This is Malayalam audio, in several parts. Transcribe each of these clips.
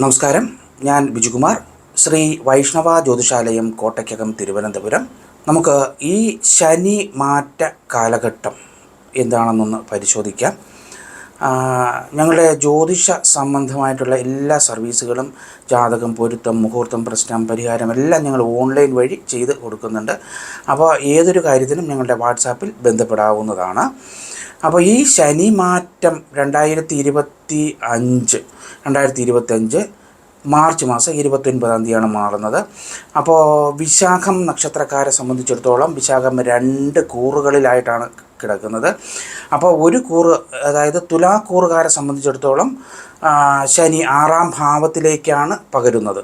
നമസ്കാരം. ഞാൻ ബിജുകുമാർ ശ്രീ വൈഷ്ണവ ജ്യോതിഷാലയം കോട്ടയ്ക്കകം തിരുവനന്തപുരം. നമുക്ക് ഈ ശനി മാറ്റ കാലഘട്ടം എന്താണെന്നൊന്ന് പരിശോധിക്കാം. ഞങ്ങളുടെ ജ്യോതിഷ സംബന്ധമായിട്ടുള്ള എല്ലാ സർവീസുകളും ജാതകം പൊരുത്തം മുഹൂർത്തം പ്രശ്നം പരിഹാരം എല്ലാം ഞങ്ങൾ ഓൺലൈൻ വഴി ചെയ്ത് കൊടുക്കുന്നുണ്ട്. അപ്പോൾ ഏതൊരു കാര്യത്തിനും ഞങ്ങളുടെ വാട്സാപ്പിൽ ബന്ധപ്പെടാവുന്നതാണ്. അപ്പോൾ ഈ ശനി മാറ്റം രണ്ടായിരത്തി ഇരുപത്തി അഞ്ച് രണ്ടായിരത്തി ഇരുപത്തഞ്ച് മാർച്ച് മാസം ഇരുപത്തൊൻപതാം തീയതിയാണ് മാറുന്നത്. അപ്പോൾ വിശാഖം നക്ഷത്രക്കാരെ സംബന്ധിച്ചിടത്തോളം വിശാഖം രണ്ട് കൂറുകളിലായിട്ടാണ് കിടക്കുന്നത്. അപ്പോൾ ഒരു കൂറ് അതായത് തുലാക്കൂറുകാരെ സംബന്ധിച്ചിടത്തോളം ശനി ആറാം ഭാവത്തിലേക്കാണ് പകരുന്നത്.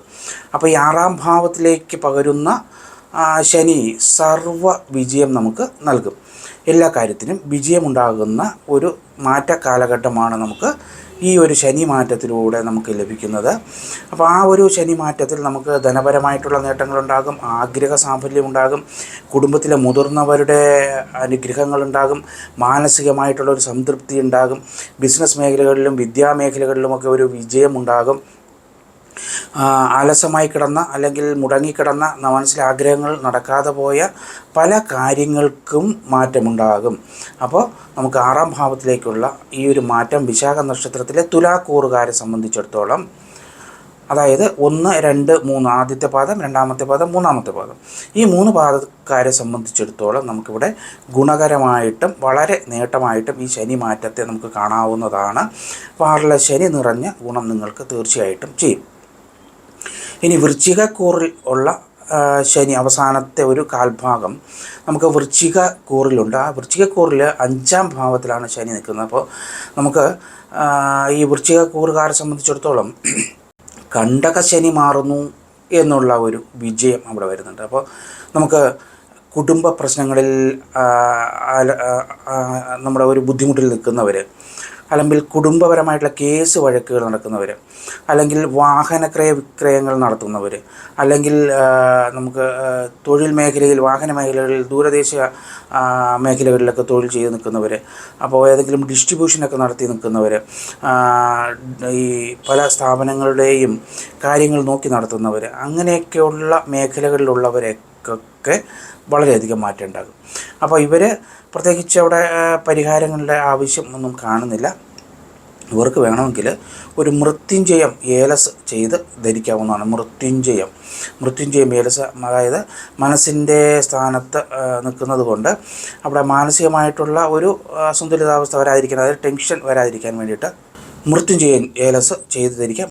അപ്പോൾ ഈ ആറാം ഭാവത്തിലേക്ക് പകരുന്ന ശനി സർവ വിജയം നമുക്ക് നൽകും. എല്ലാ കാര്യത്തിനും വിജയമുണ്ടാകുന്ന ഒരു മാറ്റ കാലഘട്ടമാണ് നമുക്ക് ഈ ഒരു ശനി മാറ്റത്തിലൂടെ നമുക്ക് ലഭിക്കുന്നത്. അപ്പോൾ ആ ഒരു ശനി മാറ്റത്തിൽ നമുക്ക് ധനപരമായിട്ടുള്ള നേട്ടങ്ങളുണ്ടാകും ആഗ്രഹ സാഫല്യമുണ്ടാകും കുടുംബത്തിലെ മുതിർന്നവരുടെ അനുഗ്രഹങ്ങളുണ്ടാകും മാനസികമായിട്ടുള്ള ഒരു സംതൃപ്തി ഉണ്ടാകും ബിസിനസ് മേഖലകളിലും വിദ്യാമേഖലകളിലുമൊക്കെ ഒരു വിജയമുണ്ടാകും ആ, അലസമായി കിടന്ന അല്ലെങ്കിൽ മുടങ്ങിക്കിടന്ന മനസ്സിലെ ആഗ്രഹങ്ങൾ നടക്കാതെ പോയ പല കാര്യങ്ങൾക്കും മാറ്റമുണ്ടാകും. അപ്പോൾ നമുക്ക് ആറാം ഭാവത്തിലേക്കുള്ള ഈ ഒരു മാറ്റം വിശാഖ നക്ഷത്രത്തിലെ തുലാക്കൂറുകാരെ സംബന്ധിച്ചിടത്തോളം അതായത് ഒന്ന് രണ്ട് മൂന്ന് ആദ്യത്തെ പാദം രണ്ടാമത്തെ പാദം മൂന്നാമത്തെ പാദം. ഈ മൂന്ന് പാദക്കാരെ സംബന്ധിച്ചിടത്തോളം നമുക്കിവിടെ ഗുണകരമായിട്ടും വളരെ നേട്ടമായിട്ടും ഈ ശനി മാറ്റത്തെ നമുക്ക് കാണാവുന്നതാണ്. ആറിലെ ശനി നിറഞ്ഞ ഗുണം നിങ്ങൾക്ക് തീർച്ചയായിട്ടും ചെയ്യും. ഇനി വൃശ്ചികക്കൂറിൽ ഉള്ള ശനി അവസാനത്തെ ഒരു കാൽഭാഗം നമുക്ക് വൃശ്ചിക കൂറിലുണ്ട് ആ വൃശ്ചികക്കൂറിൽ അഞ്ചാം ഭാവത്തിലാണ് ശനി നിൽക്കുന്നത്. അപ്പോൾ നമുക്ക് ഈ വൃശ്ചിക കൂറുകാരെ സംബന്ധിച്ചിടത്തോളം കണ്ടക ശനി മാറുന്നു എന്നുള്ള ഒരു വിജയം അവിടെ വരുന്നുണ്ട്. അപ്പോൾ നമുക്ക് കുടുംബ പ്രശ്നങ്ങളിൽ നമ്മുടെ ഒരു ബുദ്ധിമുട്ടിൽ നിൽക്കുന്നവർ അല്ലെങ്കിൽ കുടുംബപരമായിട്ടുള്ള കേസ് വഴക്കുകൾ നടക്കുന്നവർ അല്ലെങ്കിൽ വാഹനക്രയ വിക്രയങ്ങൾ നടത്തുന്നവർ അല്ലെങ്കിൽ നമുക്ക് തൊഴിൽ മേഖലയിൽ വാഹന മേഖലകളിൽ ദൂരദേശ മേഖലകളിലൊക്കെ തൊഴിൽ ചെയ്ത് നിൽക്കുന്നവർ അപ്പോൾ ഏതെങ്കിലും ഡിസ്ട്രിബ്യൂഷനൊക്കെ നടത്തി നിൽക്കുന്നവർ ഈ പല സ്ഥാപനങ്ങളുടെയും കാര്യങ്ങൾ നോക്കി നടത്തുന്നവർ അങ്ങനെയൊക്കെയുള്ള മേഖലകളിലുള്ളവരൊക്കെ വളരെയധികം മാറ്റം ഉണ്ടാകും അപ്പോൾ ഇവർ പ്രത്യേകിച്ച് അവിടെ പരിഹാരങ്ങളുടെ ആവശ്യം ഒന്നും കാണുന്നില്ല. ഇവർക്ക് വേണമെങ്കിൽ ഒരു മൃത്യുഞ്ജയം ഏലസ് ചെയ്ത് ധരിക്കാവുന്നതാണ്. മൃത്യുഞ്ജയം. മൃത്യുഞ്ജയം ഏലസ് അതായത് മനസ്സിന്റെ സ്ഥാനത്ത് നിൽക്കുന്നത് കൊണ്ട് അവിടെ മാനസികമായിട്ടുള്ള ഒരു അസന്തുലിതാവസ്ഥ വരാതിരിക്കാൻ അതായത് ടെൻഷൻ വരാതിരിക്കാൻ വേണ്ടിയിട്ട് മൃത്യുഞ്ജയൻ ഏലസ് ചെയ്ത് ധരിക്കാം.